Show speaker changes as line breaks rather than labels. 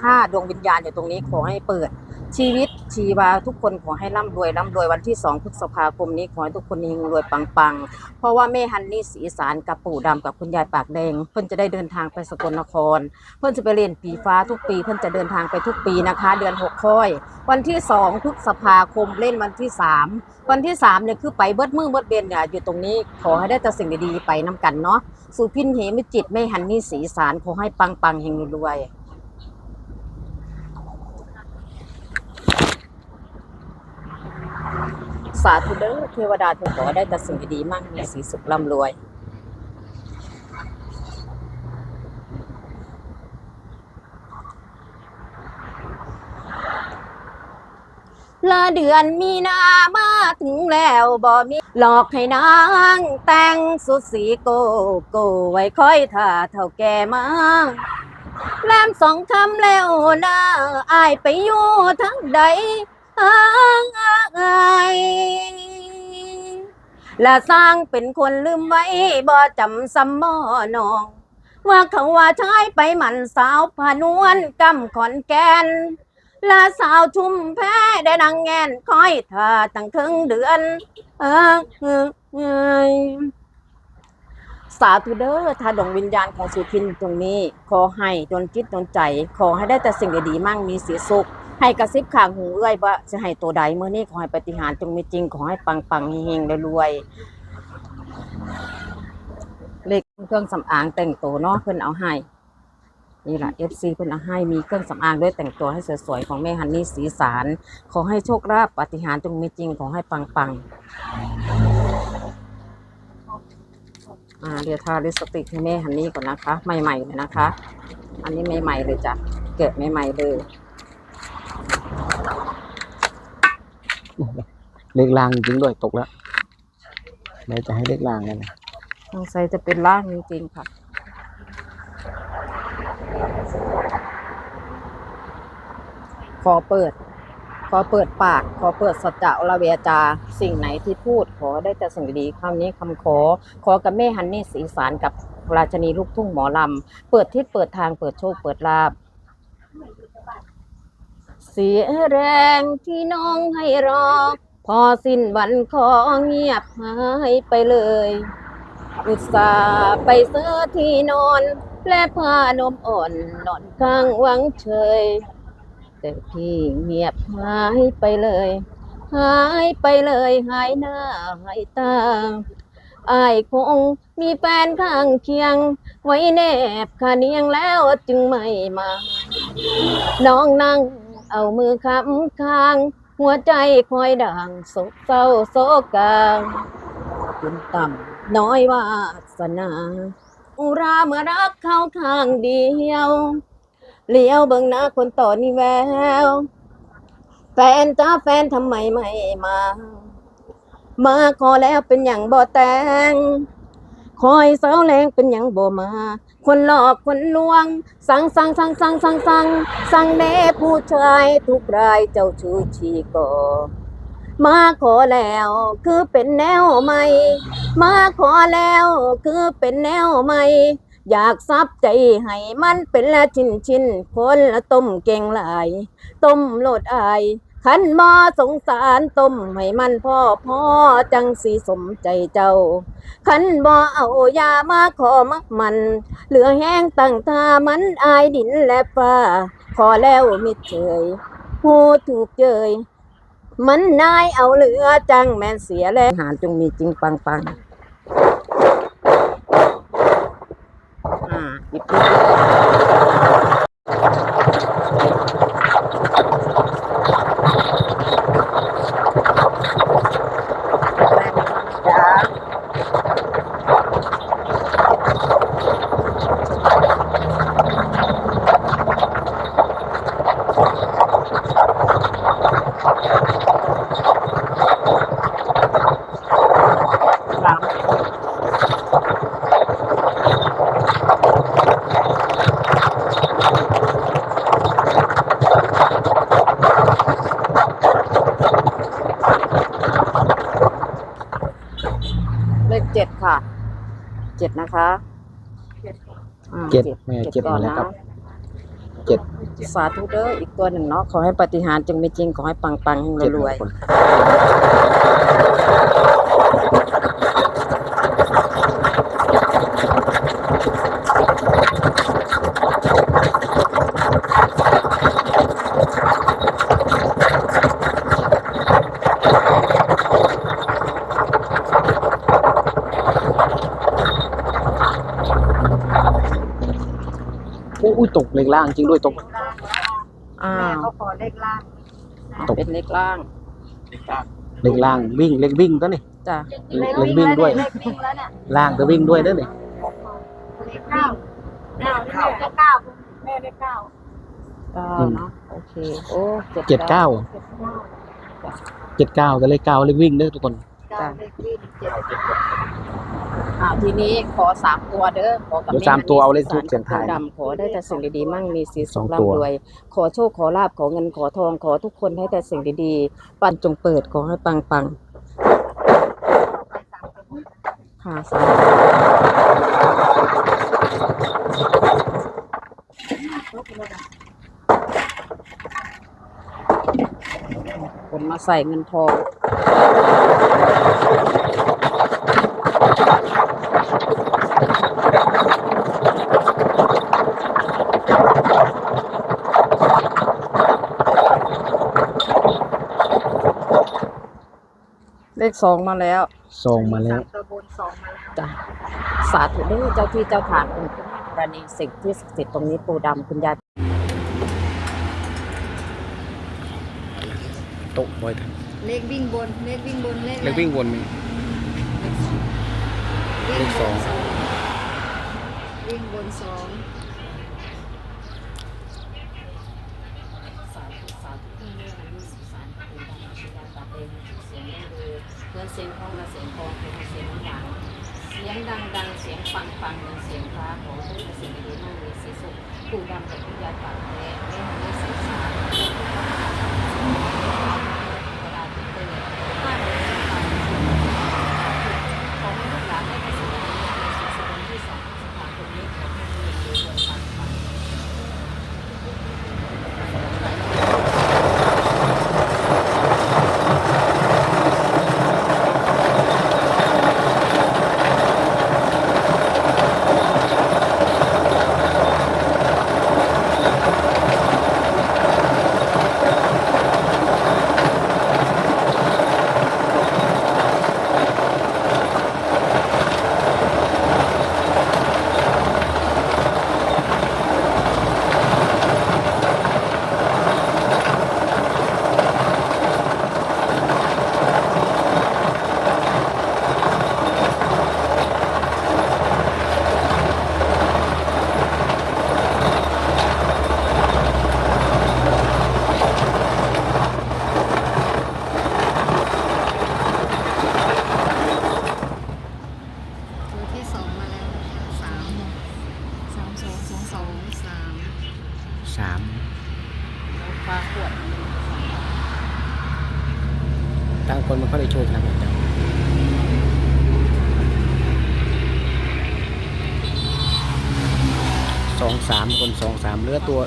ถ้าดวงวิญญาณอยู่ตรงนี้ขอให้เปิด ชีวิตชีวาทุกคนขอให้ร่ำรวยร่ำรวยวันที่สองพฤษภาคมนี้ขอให้ทุกคนเฮงรวยปังๆ เพราะว่าแม่ฮันนี่สีสารกับปู่ดำกับคุณยายปากแดง เพิ่อนจะได้เดินทางไปสกลนคร เพิ่อนจะไปเรียนปีฟ้าทุกปี เพิ่อนจะเดินทางไปทุกปีนะคะ เดือนหกค่อย วันที่สองพฤษภาคมเล่นวันที่สามวันที่สามเนี่ยคือไปเบิดมือเบิดเบนเนี่ยอยู่ตรงนี้ขอให้ได้แต่สิ่งดีๆไปน้กันเนาะสุพินเหมิจิตแม่ฮันนี่สีสารขอให้ปังๆเฮงรวย สาธุเด้อเทวดาทุกขอได้แต่สิ่งดีๆมั่งมีสีสุขร่ำรวย ลาเดือนมีนามาถึงแล้วบ่มีหลอกให้นางแต่งสุดสีโกโกไว้คอยท่าเท่าแก่มาแลมสองคำแล้วนะอายไปอยู่ทั้งใด และสร้างเป็นคนลืมไว้บ่จำซ้ำมอนอง ว่าเขาว่าชายไปหมันสาวผานวลกำขอนแกนลาสาวชุมแพ้ได้ดังแงนคอยท่าตั้งถึงเดือน เอ้ยสาธุเด้อถ้าดวงวิญญาณของสุพินตรงนี้ ขอให้ดนจิตดนใจ ขอให้ได้แต่สิ่งดีๆมั่งมีสีสุข ให้กระซิบข้างหูเอ้อยว่าจะให้ตัวใดเมื่อนี้ขอให้ปฏิหารจงมีจริงขอให้ปังปังเฮงๆรวยๆเลขเครื่องสำอางแต่งตัวเนาะเพิ่นเอาให้นี่แหละ FC เพิ่นเอาให้มีเครื่องสำอางด้วยแต่งตัวให้สวยๆของแม่ฮันนี่สีสารขอให้โชคลาภปฏิหารจงมีจริงขอให้ปังๆอ่าเดี๋ยวทาลิปสติกให้แม่ฮันนี่ก่อนนะคะ ใหม่ๆเลยนะคะ อันนี้ใหม่ๆเลยจ้ะเก็บใหม่ๆเลย
เลขล่างจริงด้วยตกแล้วไหนจะให้เลขล่างกันนะ
สงสัยจะเป็นร่างจริงๆค่ะ ขอเปิด ขอเปิดปาก ขอเปิดสัจจะอรเวจา สิ่งไหนที่พูดขอได้แต่สิ่งดีคำนี้คำขอ ขอกับแม่ฮันนี่สีสารกับราชนีลูกทุ่งหมอลำ เปิดทิศเปิดทางเปิดโชคเปิดลาบเสียแรงที่น้องให้รอ พอสิ้นวันขอเงียบหายไปเลย อุตส่าห์ไปซื้อที่นอน และผ้านมอ่อนนอนข้างหวังเฉย แต่พี่เงียบหายไปเลย หายไปเลยหายหน้าหายตาอายคงมีแฟนข้างเคียง ไว้แนบคาเนียงแล้วจึงไม่มา น้องนั่งเอามือค้ำค้าง หัวใจคอยด่างโศกเศร้าโศกางคุนต่ำน้อยวาสนา อุราเมื่อรักเขาข้างเดียวเลี้ยวเบิ่งหน้าคนต่อนี่แวว แฟนจ้าแฟนทำไมไม่มา มาขอแล้วเป็นอย่างบ่แตง คอยเสาแรงเป็นอย่างบ่มา คนหลอกคนลวง สั่งสั่งสั่งสั่งสั่งสั่งสั่งเน่ผู้ชายทุกรายเจ้าชู้ชีก่อมาขอแล้วคือเป็นแนวใหม่ มาขอแล้วคือเป็นแนวใหม่ อยากซับใจให้มันเป็นละชิ้นชิ้นคนละต้มเก่งหลาย ต้มโลดอาย ขันบ่สงสารต้มให้มันพ่อพ่อจังสีสมใจเจ้า ขันบ่เอายามาขอมักมัน เหลือแห้งตั้งท่ามันอายดินและฟ้าขอแล้วมิดเฉยหูถูกเจยมันนายเอาเหลือจังแม่นเสียแล้วหารจงมีจริงปังปังอ่าหยิบเลยจ้าสามเลขเจ็ด ค่ะ เจ็ดนะคะอ่า
เจ็ดแม่เจ็ด
ก่อ
มานแล้ว
นะ ครับ
เจ็ดจ๊
สาธุเด้ออีกตัวหนึ่งเนาะขอให้ปาฏิหารย์จงมีจริงขอให้ปังปังๆ
เจ็ด
ร
ม
ว
ง
ย
คล อุ้ยตกเลขล่างจริงด้วยตก
ๆอ้า
แม่
ว
เขาขอเลขล่าง
ตก
เป็นเลขล่าง
เลขล่างวิ่งเลขวิ่งตัวนี่
จ้ะ
เลขวิ่งด้วย
เลขวิ่งแล้วเนี่ย
ล่างก็วิ่งด้วยเด้อนี่
เลขเก้าเก้าเลขเก้าแม่เลขเก้า
เก้าเนาะโอเค โอ้
เจ็ดเก้า
เจ็ดเก้า
เจ็ดเก้าก็เลขเก้าเลขวิ่งเด้อทุกคน
เก้าเลขวิ่งเจ็ด
อ่าทีนี้ขอสามตัวเด้อขอกับ
เดี๋ยว
แม่
สามตัว
ฮั
เอา
น
เล
นี่
ขทูปเสียงทาย
ดำขอได้แต่สิ่งดีๆมั่งมีสี
ส
สุ
อ
ข
งตัว
ร่ำรวย ขอโชคขอลาบขอเงินขอทองขอทุกคนให้แต่สิ่งดีๆ ปันจงเปิดขอให้ปังปัง
ไปสามตัว
ๆค่ะสาธุคนมาใส่เงินทอง เลขสองมาแล้ว
ส่งมาแล้ว
สามตัวบนสองมาแล้ว
จ้ะสาธุเด้อเจ้าที่เจ้าทางองค์พระแม่ธรณีสิ่งที่ศักดิ์สิทธิ์ตรงนี้ปูดำคุณยาย
ตกบ่อย
เลขวิ่งบน เลขวิ่งบน เลข
เลขวิ่งวนมีเลขสอง
วิ่งบนสอง
สาธุสาธุที่นี่มันมีสุสานปูดำชิดาตาเองเสียงได้เลยเพื่อนเสียงทองและเสียงทองเป็นเสียงหวานเสียงดังดังๆเสียงฟังฟังเหมือนเสียงฟ้าขอให้เป็นสิ่งดีๆมั่งมีสีสุขปูดำและคุณยายปากแดงไม่ให้มีสีสารเวลาที่เตือนห้ามเดินทางขอให้ลูกหลานได้ประสบความสำเร็จในสิ่งสิ่งที่สองสถานตรงนี้ขอให้มีเงินเดือนฟังฟัง
ตัวที่สองมาแล้วนะคะสามสามสองสองสองสาม
สาม
ปลาขวด
ตั้งคนมันก็ได้โชคนะจ๊ะส องสามคนสองสามเหลือตัว